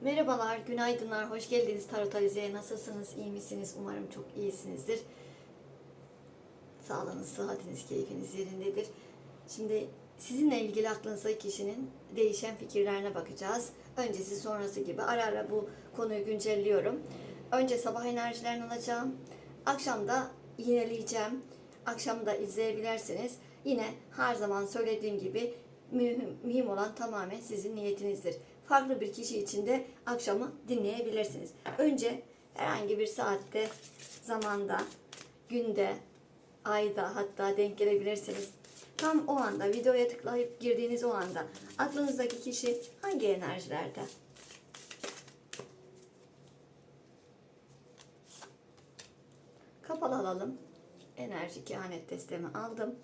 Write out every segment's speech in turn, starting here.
Merhabalar, günaydınlar, hoş geldiniz Tarot Alize'ye. Nasılsınız, iyi misiniz? Umarım çok iyisinizdir. Sağlığınız, sıhhatiniz, keyfiniz yerindedir. Şimdi sizinle ilgili aklınızdaki kişinin değişen fikirlerine bakacağız. Öncesi sonrası gibi ara ara bu konuyu güncelliyorum. Önce sabah enerjilerini alacağım. Akşam da yineleyeceğim. Akşam da izleyebilirsiniz. Yine her zaman söylediğim gibi mühim, mühim olan tamamen sizin niyetinizdir. Farklı bir kişi için de akşamı dinleyebilirsiniz. Önce herhangi bir saatte, zamanda, günde, ayda hatta denk gelebilirsiniz. Tam o anda videoya tıklayıp girdiğiniz o anda aklınızdaki kişi hangi enerjilerde? Kapalı alalım. Enerji kehanet destemi aldım.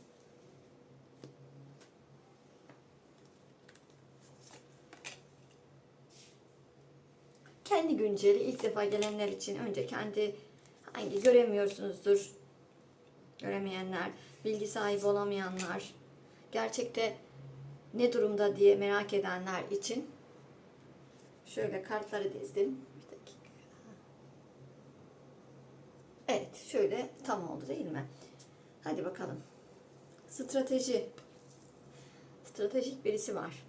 Kendi günceli ilk defa gelenler için önce kendi hangi göremiyorsunuzdur. Göremeyenler, bilgi sahibi olamayanlar, gerçekte ne durumda diye merak edenler için şöyle kartları dizdim. Bir dakika. Evet, şöyle tam oldu değil mi? Hadi bakalım. Strateji. Stratejik birisi var.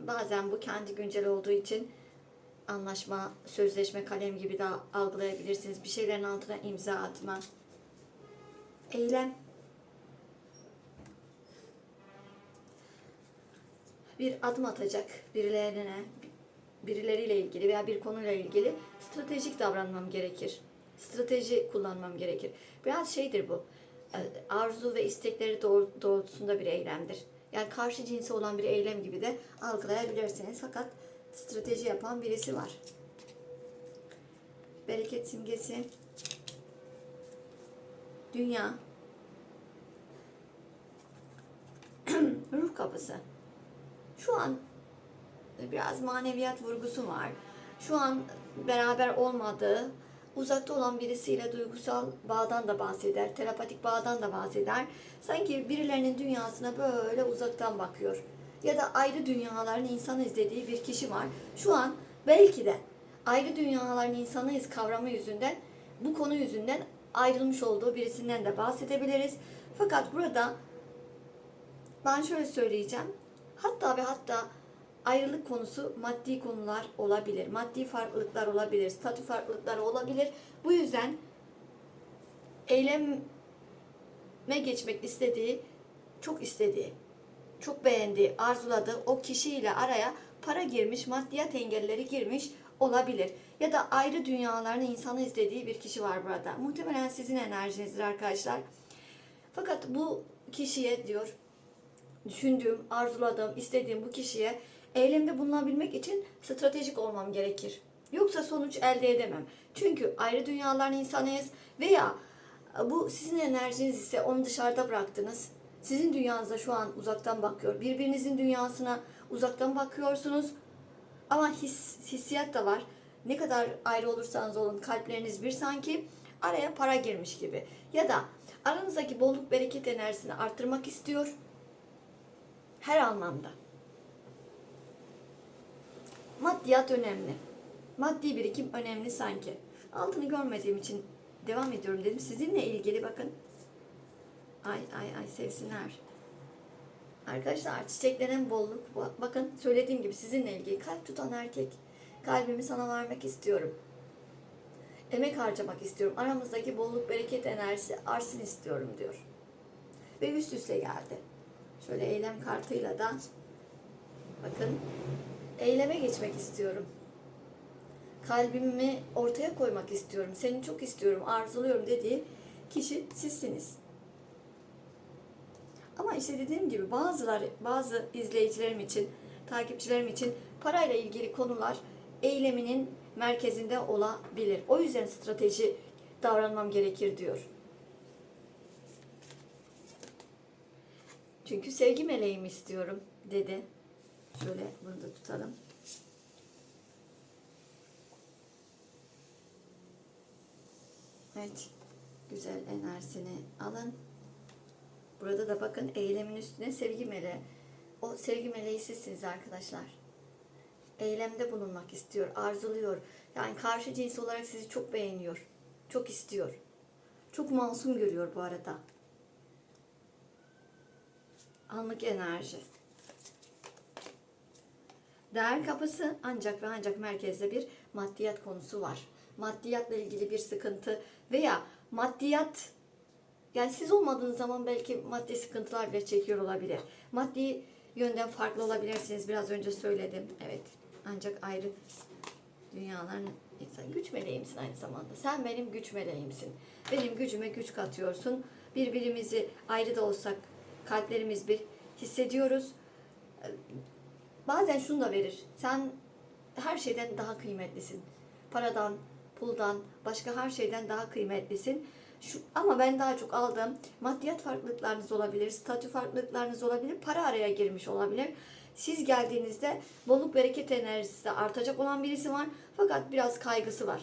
Bazen bu kendi güncel olduğu için anlaşma, sözleşme, kalem gibi de algılayabilirsiniz. Bir şeylerin altına imza atma. Eylem. Bir adım atacak birilerine, birileriyle ilgili veya bir konuyla ilgili stratejik davranmam gerekir. Strateji kullanmam gerekir. Biraz şeydir bu. e, Arzu ve istekleri doğru- doğrultusunda bir eylemdir. Yani karşı cinsi olan bir eylem gibi de algılayabilirsiniz. Fakat strateji yapan birisi var. Bereket simgesi. Dünya. Ruh kapısı. Şu an biraz maneviyat vurgusu var. Şu an beraber olmadığı, uzakta olan birisiyle duygusal bağdan da bahseder, terapatik bağdan da bahseder. Sanki birilerinin dünyasına böyle uzaktan bakıyor. Ya da ayrı dünyaların insanı izlediği bir kişi var. Şu an belki de ayrı dünyaların insanıyız kavramı yüzünden, bu konu yüzünden ayrılmış olduğu birisinden de bahsedebiliriz. Fakat burada ben şöyle söyleyeceğim. Hatta ve hatta ayrılık konusu maddi konular olabilir. Maddi farklılıklar olabilir. Statü farklılıkları olabilir. Bu yüzden eyleme geçmek istediği, çok istediği, çok beğendiği, arzuladığı o kişiyle araya para girmiş, maddiyat engelleri girmiş olabilir. Ya da ayrı dünyalarını insanı izlediği bir kişi var burada. Muhtemelen sizin enerjinizdir arkadaşlar. Fakat bu kişiye diyor, düşündüğüm, arzuladığım, istediğim bu kişiye eylemde bulunabilmek için stratejik olmam gerekir. Yoksa sonuç elde edemem. Çünkü ayrı dünyaların insanıyız veya bu sizin enerjiniz ise onu dışarıda bıraktınız. Sizin dünyanıza şu an uzaktan bakıyor. Birbirinizin dünyasına uzaktan bakıyorsunuz. Ama his, hissiyat da var. Ne kadar ayrı olursanız olun kalpleriniz bir sanki araya para girmiş gibi. Ya da aranızdaki bolluk bereket enerjisini arttırmak istiyor. Her anlamda. Maddiyat önemli. Maddi birikim önemli sanki. Altını görmediğim için devam ediyorum dedim. Sizinle ilgili bakın. Ay ay ay sevsinler. Arkadaşlar çiçeklenen bolluk. Bakın söylediğim gibi sizinle ilgili kalp tutan erkek. Kalbimi sana vermek istiyorum. Emek harcamak istiyorum. Aramızdaki bolluk bereket enerjisi artsın istiyorum diyor. Ve üst üste geldi. Şöyle eylem kartıyla da bakın eyleme geçmek istiyorum. Kalbimi ortaya koymak istiyorum. Seni çok istiyorum, arzuluyorum dediği kişi sizsiniz. Ama işte dediğim gibi bazıları, bazı izleyicilerim için, takipçilerim için parayla ilgili konular eyleminin merkezinde olabilir. O yüzden strateji davranmam gerekir diyor. Çünkü sevgi meleğim istiyorum dedi. Şöyle bunu da tutalım. Evet. Güzel enerjisini alın. Burada da bakın eylemin üstüne sevgi meleği. O sevgi meleği sizsiniz arkadaşlar. eylemde bulunmak istiyor, arzuluyor. Yani karşı cins olarak sizi çok beğeniyor, çok istiyor. Çok masum görüyor bu arada. Anlık enerji. Değer kapısı ancak ve ancak merkezde bir maddiyat konusu var. Maddiyatla ilgili bir sıkıntı veya maddiyat yani siz olmadığınız zaman belki maddi sıkıntılar bile çekiyor olabilir. Maddi yönden farklı olabilirsiniz. Biraz önce söyledim. Evet. Ancak ayrı dünyaların insan güç meleğimsin aynı zamanda. Sen benim güç meleğimsin. Benim gücüme güç katıyorsun. Birbirimizi ayrı da olsak kalplerimiz bir hissediyoruz. Bazen şunu da verir. Sen her şeyden daha kıymetlisin. Paradan, puldan, başka her şeyden daha kıymetlisin. Şu, ama ben daha çok aldığım maddiyat farklılıklarınız olabilir, statü farklılıklarınız olabilir, para araya girmiş olabilir. Siz geldiğinizde bolluk bereket enerjisi artacak olan birisi var fakat biraz kaygısı var.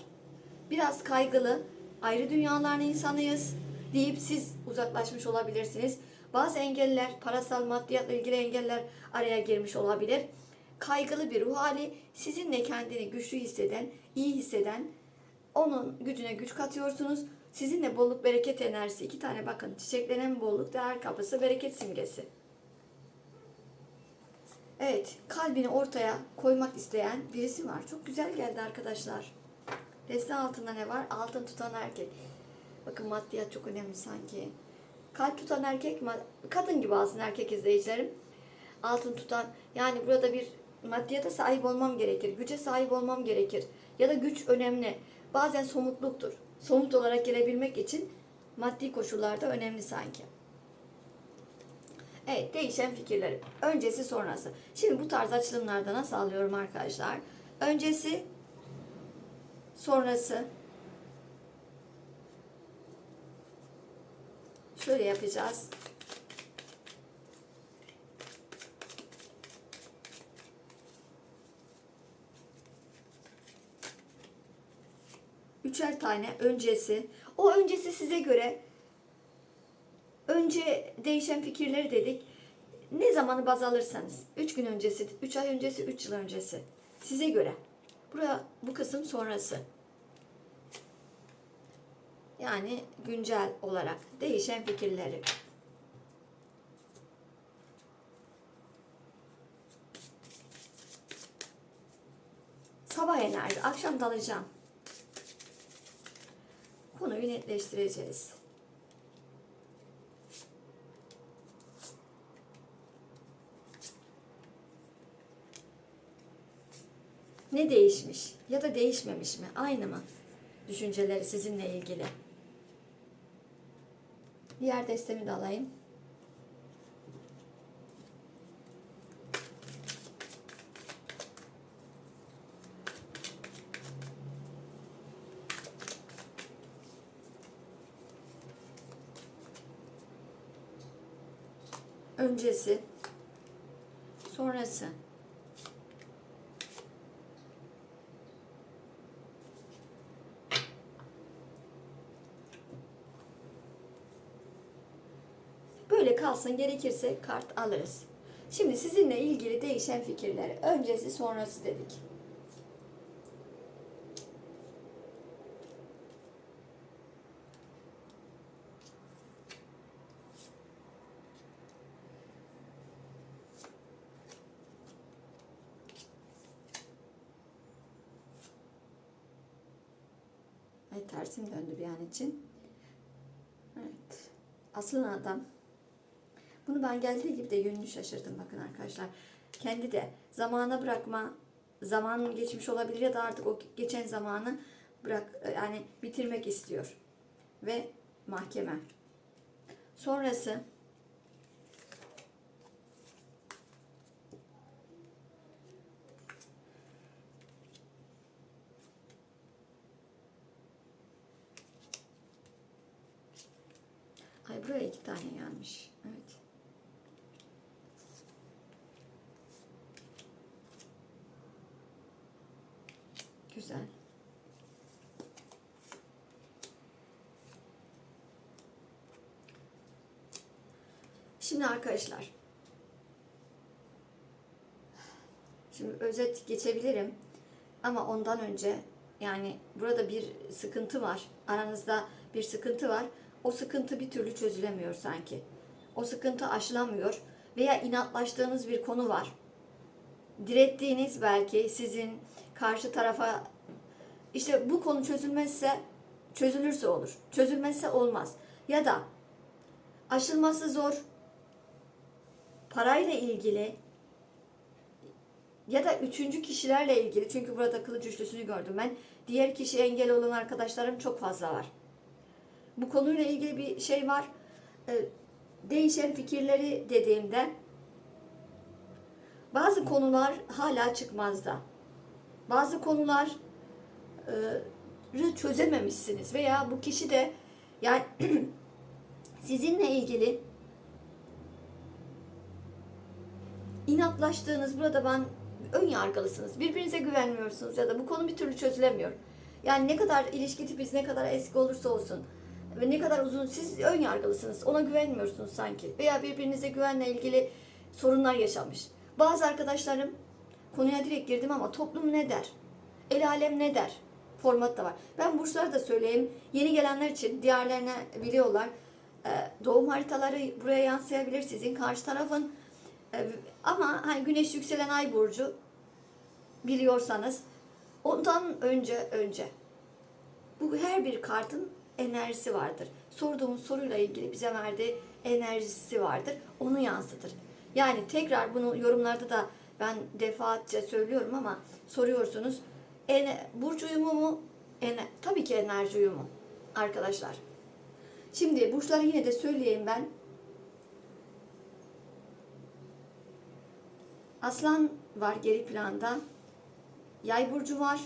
Biraz kaygılı, ayrı dünyaların insanıyız deyip siz uzaklaşmış olabilirsiniz. Bazı engeller, parasal maddiyatla ilgili engeller araya girmiş olabilir. Kaygılı bir ruh hali sizinle kendini güçlü hisseden, iyi hisseden, onun gücüne güç katıyorsunuz. Sizinle bolluk bereket enerjisi iki tane bakın çiçeklenen bolluk değer kapısı bereket simgesi. Evet kalbini ortaya koymak isteyen birisi var. Çok güzel geldi arkadaşlar. Deste altında ne var? Altın tutan erkek. Bakın maddiyat çok önemli sanki. Kalp tutan erkek, kadın gibi alsın erkek izleyicilerim. Altın tutan, yani burada bir maddiyata sahip olmam gerekir, güce sahip olmam gerekir. Ya da güç önemli. Bazen somutluktur. Somut olarak gelebilmek için maddi koşullarda önemli sanki. Evet, değişen fikirleri. Öncesi sonrası. Şimdi bu tarz açılımlarda nasıl alıyorum arkadaşlar? Öncesi, sonrası. Şöyle yapacağız. Üçer tane öncesi. O öncesi size göre önce değişen fikirleri dedik. Ne zamanı baz alırsanız. Üç gün öncesi, üç ay öncesi, üç yıl öncesi. Size göre. Buraya, bu kısım sonrası. Yani güncel olarak değişen fikirleri. Sabah enerji, akşam dalacağım. Konuyu netleştireceğiz. Ne değişmiş ya da değişmemiş mi? Aynı mı? Düşünceleri sizinle ilgili. Diğer destemi de alayım. Öncesi, sonrası. Böyle kalsın gerekirse kart alırız. Şimdi sizinle ilgili değişen fikirleri öncesi sonrası dedik. Ay tersim döndü bir an için. Evet. Aslan adam. Bunu ben geldiği gibi de yönünü şaşırdım bakın arkadaşlar. Kendi de zamana bırakma, zamanın geçmiş olabilir ya da artık o geçen zamanı bırak yani bitirmek istiyor. Ve mahkeme. Sonrası Ay buraya iki tane gelmiş. Evet. Güzel. Şimdi arkadaşlar. Şimdi özet geçebilirim. Ama ondan önce yani burada bir sıkıntı var. Aranızda bir sıkıntı var. O sıkıntı bir türlü çözülemiyor sanki. O sıkıntı aşılamıyor veya inatlaştığınız bir konu var. Direttiğiniz belki sizin karşı tarafa işte bu konu çözülmezse çözülürse olur. Çözülmezse olmaz. Ya da aşılması zor parayla ilgili ya da üçüncü kişilerle ilgili çünkü burada kılıç üçlüsünü gördüm ben. Diğer kişi engel olan arkadaşlarım çok fazla var. Bu konuyla ilgili bir şey var. Ee, değişen fikirleri dediğimde bazı konular hala çıkmazda. Bazı konular e, çözememişsiniz veya bu kişi de yani sizinle ilgili inatlaştığınız burada ben ön yargılısınız. Birbirinize güvenmiyorsunuz ya da bu konu bir türlü çözülemiyor. Yani ne kadar ilişki tipiniz ne kadar eski olursa olsun ve ne kadar uzun siz ön yargılısınız. Ona güvenmiyorsunuz sanki. Veya birbirinize güvenle ilgili sorunlar yaşamış. Bazı arkadaşlarım konuya direkt girdim ama toplum ne der? El alem ne der? Format da var. Ben burçları da söyleyeyim. Yeni gelenler için diğerlerine biliyorlar. Ee, Doğum haritaları buraya yansıyabilir. Sizin karşı tarafın ama hani güneş yükselen ay burcu biliyorsanız ondan önce önce bu her bir kartın enerjisi vardır. Sorduğumuz soruyla ilgili bize verdiği enerjisi vardır. Onu yansıtır. Yani tekrar bunu yorumlarda da ben defaatçe söylüyorum ama soruyorsunuz. En, burç uyumu mu? En, tabii ki enerji uyumu arkadaşlar. Şimdi burçları yine de söyleyeyim ben. Aslan var geri planda. Yay burcu var.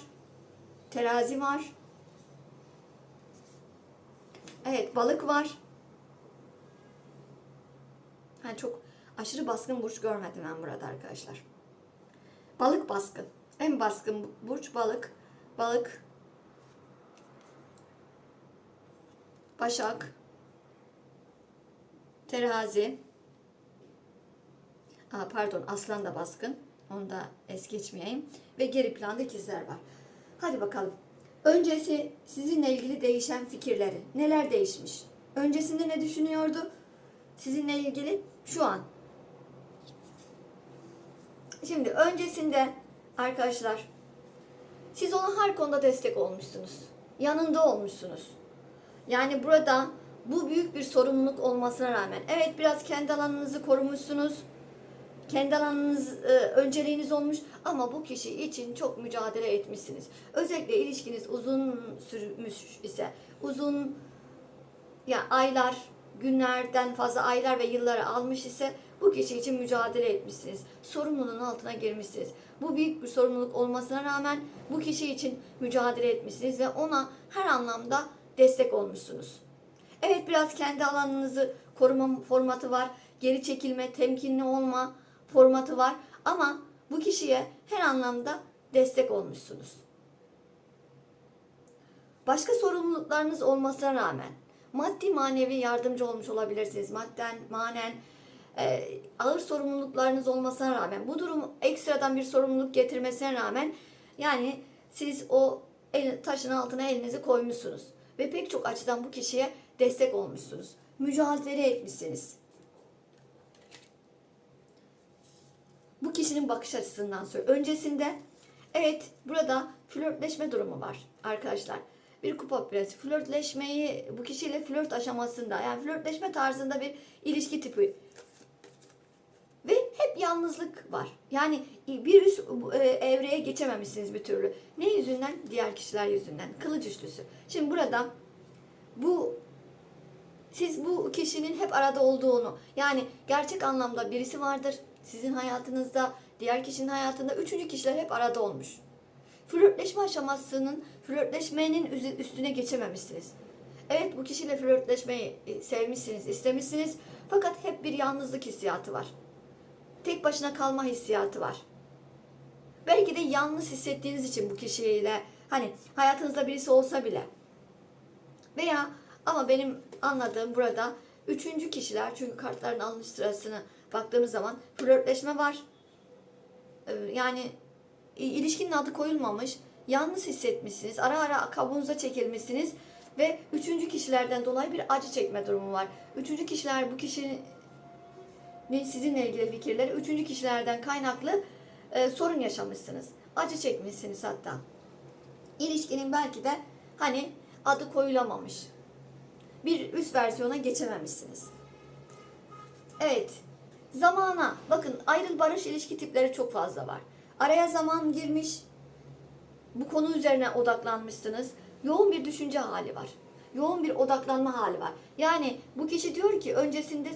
Terazi var. Evet, balık var. Ha, çok aşırı baskın burç görmedim ben burada arkadaşlar. Balık baskın. En baskın burç balık. Balık. Başak. Terazi. Aa, pardon aslan da baskın. Onu da es geçmeyeyim. Ve geri planda ikizler var. Hadi bakalım. Öncesi sizinle ilgili değişen fikirleri. Neler değişmiş? Öncesinde ne düşünüyordu? Sizinle ilgili şu an. Şimdi öncesinde arkadaşlar siz ona her konuda destek olmuşsunuz. Yanında olmuşsunuz. Yani burada bu büyük bir sorumluluk olmasına rağmen evet biraz kendi alanınızı korumuşsunuz kendi alanınız e, önceliğiniz olmuş ama bu kişi için çok mücadele etmişsiniz. Özellikle ilişkiniz uzun sürmüş ise uzun ya aylar, günlerden fazla aylar ve yılları almış ise bu kişi için mücadele etmişsiniz. Sorumluluğun altına girmişsiniz. Bu büyük bir sorumluluk olmasına rağmen bu kişi için mücadele etmişsiniz ve ona her anlamda destek olmuşsunuz. Evet biraz kendi alanınızı koruma formatı var. Geri çekilme, temkinli olma, formatı var ama bu kişiye her anlamda destek olmuşsunuz. Başka sorumluluklarınız olmasına rağmen maddi manevi yardımcı olmuş olabilirsiniz. Madden, manen e, ağır sorumluluklarınız olmasına rağmen bu durum ekstradan bir sorumluluk getirmesine rağmen yani siz o el, taşın altına elinizi koymuşsunuz. Ve pek çok açıdan bu kişiye destek olmuşsunuz. Mücadele etmişsiniz. Kişinin bakış açısından söylüyorum. Öncesinde evet burada flörtleşme durumu var arkadaşlar. Bir kupa prensi flörtleşmeyi bu kişiyle flört aşamasında yani flörtleşme tarzında bir ilişki tipi ve hep yalnızlık var. Yani bir üst e, evreye geçememişsiniz bir türlü. Ne yüzünden? Diğer kişiler yüzünden. Kılıç üçlüsü. Şimdi burada bu siz bu kişinin hep arada olduğunu yani gerçek anlamda birisi vardır sizin hayatınızda, diğer kişinin hayatında üçüncü kişiler hep arada olmuş. Flörtleşme aşamasının, flörtleşmenin üstüne geçememişsiniz. Evet bu kişiyle flörtleşmeyi e, sevmişsiniz, istemişsiniz. Fakat hep bir yalnızlık hissiyatı var. Tek başına kalma hissiyatı var. Belki de yalnız hissettiğiniz için bu kişiyle hani hayatınızda birisi olsa bile veya ama benim anladığım burada üçüncü kişiler çünkü kartların alınış sırasını baktığımız zaman flörtleşme var. Ee, yani ilişkinin adı koyulmamış, yalnız hissetmişsiniz, ara ara kabuğunuza çekilmişsiniz ve üçüncü kişilerden dolayı bir acı çekme durumu var. Üçüncü kişiler bu kişinin sizinle ilgili fikirleri, üçüncü kişilerden kaynaklı e, sorun yaşamışsınız. Acı çekmişsiniz hatta. İlişkinin belki de hani adı koyulamamış. Bir üst versiyona geçememişsiniz. Evet. Zamana. Bakın ayrıl barış ilişki tipleri çok fazla var. Araya zaman girmiş. Bu konu üzerine odaklanmışsınız. Yoğun bir düşünce hali var. Yoğun bir odaklanma hali var. Yani bu kişi diyor ki öncesinde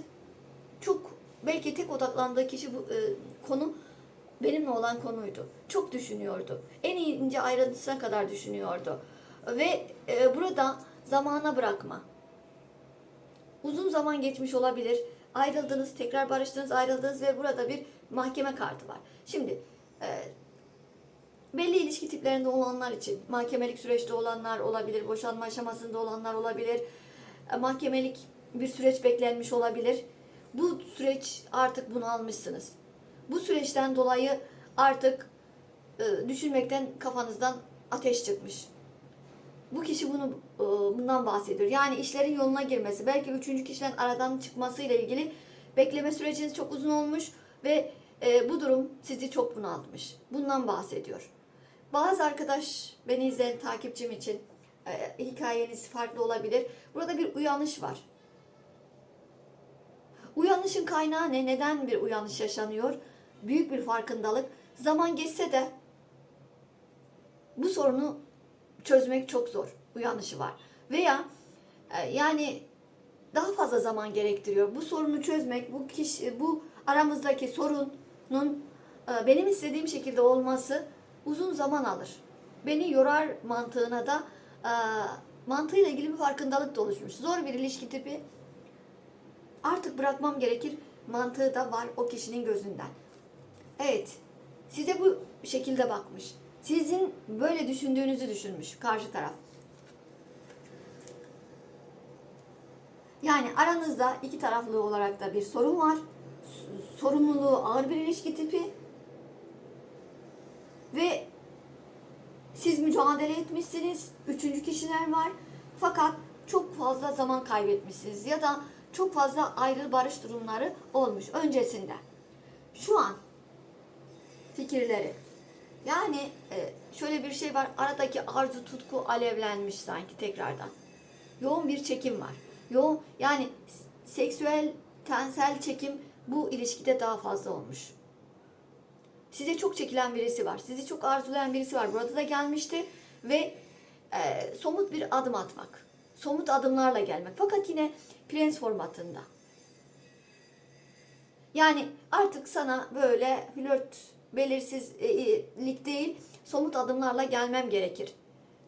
çok belki tek odaklandığı kişi bu e, konu benimle olan konuydu. Çok düşünüyordu. En ince ayrıntısına kadar düşünüyordu. Ve e, burada zamana bırakma. Uzun zaman geçmiş olabilir. Ayrıldınız, tekrar barıştınız, ayrıldınız ve burada bir mahkeme kartı var. Şimdi e, belli ilişki tiplerinde olanlar için mahkemelik süreçte olanlar olabilir, boşanma aşamasında olanlar olabilir, e, mahkemelik bir süreç beklenmiş olabilir. Bu süreç artık bunu almışsınız. Bu süreçten dolayı artık e, düşünmekten kafanızdan ateş çıkmış. Bu kişi bunu e, bundan bahsediyor. Yani işlerin yoluna girmesi, belki üçüncü kişiden aradan çıkmasıyla ilgili bekleme süreciniz çok uzun olmuş ve e, bu durum sizi çok bunaltmış. Bundan bahsediyor. Bazı arkadaş beni izleyen takipçim için e, hikayeniz farklı olabilir. Burada bir uyanış var. Uyanışın kaynağı ne? Neden bir uyanış yaşanıyor? Büyük bir farkındalık. Zaman geçse de bu sorunu çözmek çok zor. Uyanışı var. Veya e, yani daha fazla zaman gerektiriyor. Bu sorunu çözmek, bu kişi, bu aramızdaki sorunun e, benim istediğim şekilde olması uzun zaman alır. Beni yorar mantığına da e, mantığıyla ilgili bir farkındalık da oluşmuş. Zor bir ilişki tipi artık bırakmam gerekir mantığı da var o kişinin gözünden. Evet, size bu şekilde bakmış. Sizin böyle düşündüğünüzü düşünmüş karşı taraf. Yani aranızda iki taraflı olarak da bir sorun var. Sorumluluğu ağır bir ilişki tipi. Ve siz mücadele etmişsiniz. Üçüncü kişiler var. Fakat çok fazla zaman kaybetmişsiniz. Ya da çok fazla ayrıl barış durumları olmuş öncesinde. Şu an fikirleri. Yani e, şöyle bir şey var. Aradaki arzu tutku alevlenmiş sanki tekrardan. Yoğun bir çekim var. Yoğun yani seksüel tensel çekim bu ilişkide daha fazla olmuş. Size çok çekilen birisi var. Sizi çok arzulayan birisi var. Burada da gelmişti ve e, somut bir adım atmak. Somut adımlarla gelmek. Fakat yine prens formatında. Yani artık sana böyle flört belirsizlik değil, somut adımlarla gelmem gerekir.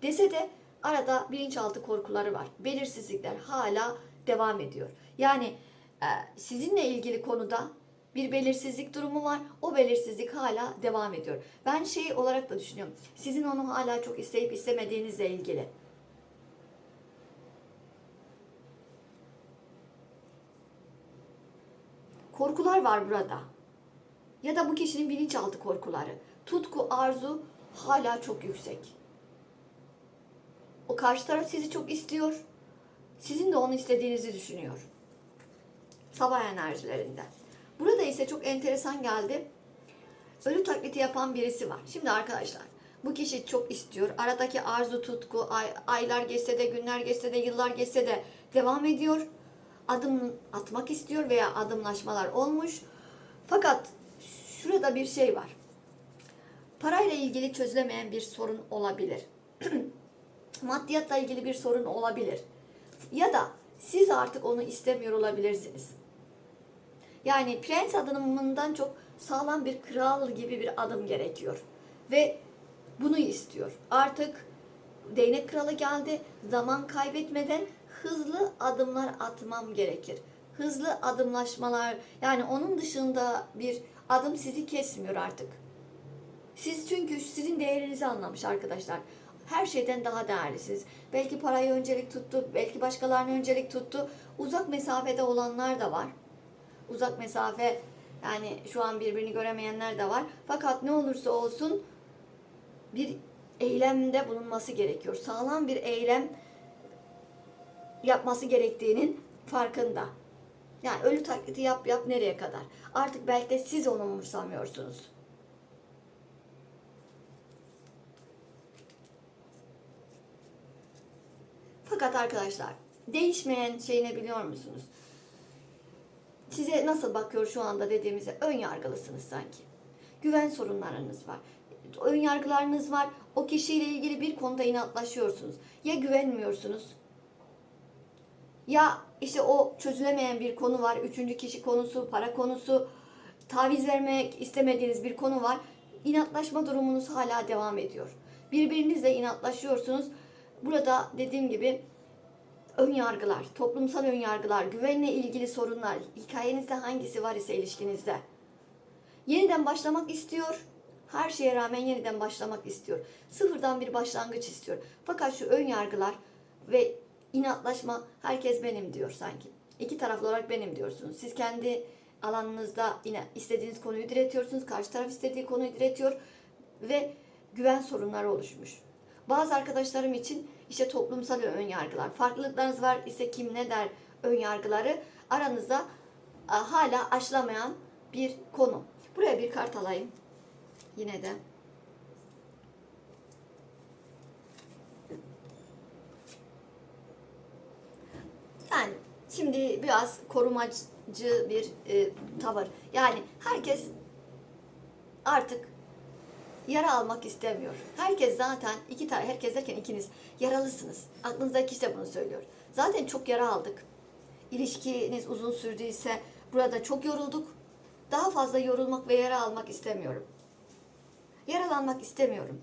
Dese de arada bilinçaltı korkuları var. Belirsizlikler hala devam ediyor. Yani e, sizinle ilgili konuda bir belirsizlik durumu var. O belirsizlik hala devam ediyor. Ben şey olarak da düşünüyorum. Sizin onu hala çok isteyip istemediğinizle ilgili. Korkular var burada. Ya da bu kişinin bilinçaltı korkuları. Tutku, arzu hala çok yüksek. O karşı taraf sizi çok istiyor. Sizin de onu istediğinizi düşünüyor. Sabah enerjilerinde. Burada ise çok enteresan geldi. Ölü taklidi yapan birisi var. Şimdi arkadaşlar bu kişi çok istiyor. Aradaki arzu, tutku, ay- aylar geçse de, günler geçse de, yıllar geçse de devam ediyor. Adım atmak istiyor veya adımlaşmalar olmuş. Fakat şurada bir şey var. Parayla ilgili çözülemeyen bir sorun olabilir. Maddiyatla ilgili bir sorun olabilir. Ya da siz artık onu istemiyor olabilirsiniz. Yani prens adımından çok sağlam bir kral gibi bir adım gerekiyor. Ve bunu istiyor. Artık değnek kralı geldi. Zaman kaybetmeden hızlı adımlar atmam gerekir. Hızlı adımlaşmalar yani onun dışında bir adım sizi kesmiyor artık. Siz çünkü sizin değerinizi anlamış arkadaşlar. Her şeyden daha değerlisiniz. Belki parayı öncelik tuttu, belki başkalarına öncelik tuttu. Uzak mesafede olanlar da var. Uzak mesafe yani şu an birbirini göremeyenler de var. Fakat ne olursa olsun bir eylemde bulunması gerekiyor. Sağlam bir eylem yapması gerektiğinin farkında. Yani ölü taklidi yap yap nereye kadar? Artık belki de siz onu umursamıyorsunuz. Fakat arkadaşlar değişmeyen şey ne biliyor musunuz? Size nasıl bakıyor şu anda dediğimizde ön yargılısınız sanki. Güven sorunlarınız var. Ön yargılarınız var. O kişiyle ilgili bir konuda inatlaşıyorsunuz. Ya güvenmiyorsunuz ya işte o çözülemeyen bir konu var. Üçüncü kişi konusu, para konusu, taviz vermek istemediğiniz bir konu var. İnatlaşma durumunuz hala devam ediyor. Birbirinizle inatlaşıyorsunuz. Burada dediğim gibi ön yargılar, toplumsal ön yargılar, güvenle ilgili sorunlar, hikayenizde hangisi var ise ilişkinizde. Yeniden başlamak istiyor. Her şeye rağmen yeniden başlamak istiyor. Sıfırdan bir başlangıç istiyor. Fakat şu ön yargılar ve inatlaşma herkes benim diyor sanki. İki taraflı olarak benim diyorsunuz. Siz kendi alanınızda yine istediğiniz konuyu diretiyorsunuz. Karşı taraf istediği konuyu diretiyor ve güven sorunları oluşmuş. Bazı arkadaşlarım için işte toplumsal ön yargılar, farklılıklarınız var ise kim ne der ön yargıları aranızda hala aşılamayan bir konu. Buraya bir kart alayım. Yine de. Yani şimdi biraz korumacı bir e, tavır. Yani herkes artık yara almak istemiyor. Herkes zaten iki tane, herkes derken ikiniz yaralısınız. Aklınızdaki kişi de bunu söylüyor. Zaten çok yara aldık. İlişkiniz uzun sürdüyse burada çok yorulduk. Daha fazla yorulmak ve yara almak istemiyorum. Yaralanmak istemiyorum.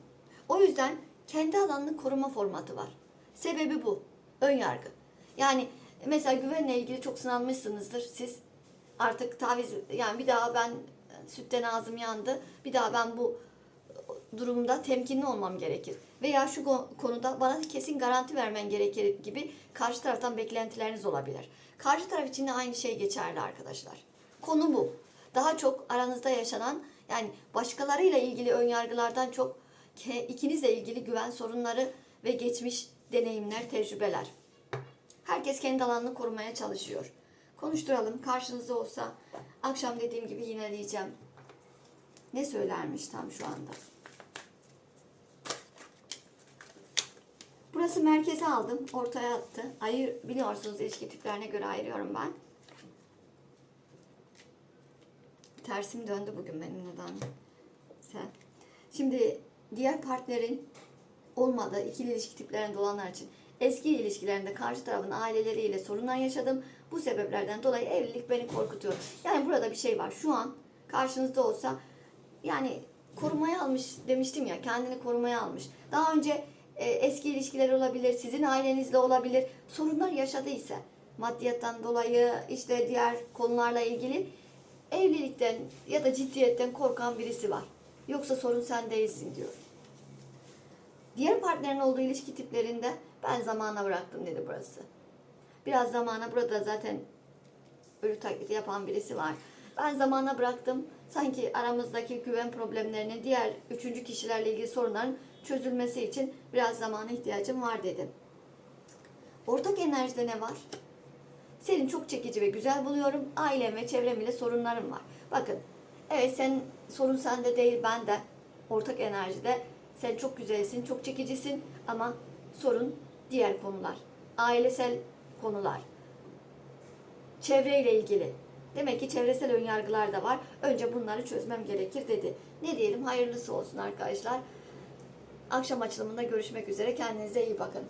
O yüzden kendi alanını koruma formatı var. Sebebi bu. Ön yargı. Yani mesela güvenle ilgili çok sınanmışsınızdır siz. Artık taviz yani bir daha ben sütten ağzım yandı. Bir daha ben bu durumda temkinli olmam gerekir. Veya şu ko- konuda bana kesin garanti vermen gerekir gibi karşı taraftan beklentileriniz olabilir. Karşı taraf için de aynı şey geçerli arkadaşlar. Konu bu. Daha çok aranızda yaşanan yani başkalarıyla ilgili önyargılardan çok ikinizle ilgili güven sorunları ve geçmiş deneyimler, tecrübeler. Herkes kendi alanını korumaya çalışıyor. Konuşturalım. Karşınızda olsa akşam dediğim gibi yineleyeceğim. Ne söylermiş tam şu anda? Burası merkeze aldım. Ortaya attı. Ayır, biliyorsunuz ilişki tiplerine göre ayırıyorum ben. Tersim döndü bugün benim neden? Sen. Şimdi diğer partnerin olmadığı ikili ilişki tiplerinde olanlar için eski ilişkilerinde karşı tarafın aileleriyle sorunlar yaşadım. Bu sebeplerden dolayı evlilik beni korkutuyor. Yani burada bir şey var. Şu an karşınızda olsa yani korumaya almış demiştim ya kendini korumaya almış. Daha önce e, eski ilişkiler olabilir, sizin ailenizle olabilir. Sorunlar yaşadıysa maddiyattan dolayı işte diğer konularla ilgili evlilikten ya da ciddiyetten korkan birisi var. Yoksa sorun sen değilsin diyor. Diğer partnerin olduğu ilişki tiplerinde ben zamana bıraktım dedi burası. Biraz zamana burada zaten ölü taklidi yapan birisi var. Ben zamana bıraktım. Sanki aramızdaki güven problemlerinin diğer üçüncü kişilerle ilgili sorunların çözülmesi için biraz zamana ihtiyacım var dedim. Ortak enerjide ne var? Seni çok çekici ve güzel buluyorum. Ailem ve çevrem ile sorunlarım var. Bakın, evet sen sorun sende değil bende. Ortak enerjide sen çok güzelsin, çok çekicisin ama sorun diğer konular. Ailesel konular. Çevreyle ilgili. Demek ki çevresel önyargılar da var. Önce bunları çözmem gerekir dedi. Ne diyelim hayırlısı olsun arkadaşlar. Akşam açılımında görüşmek üzere. Kendinize iyi bakın.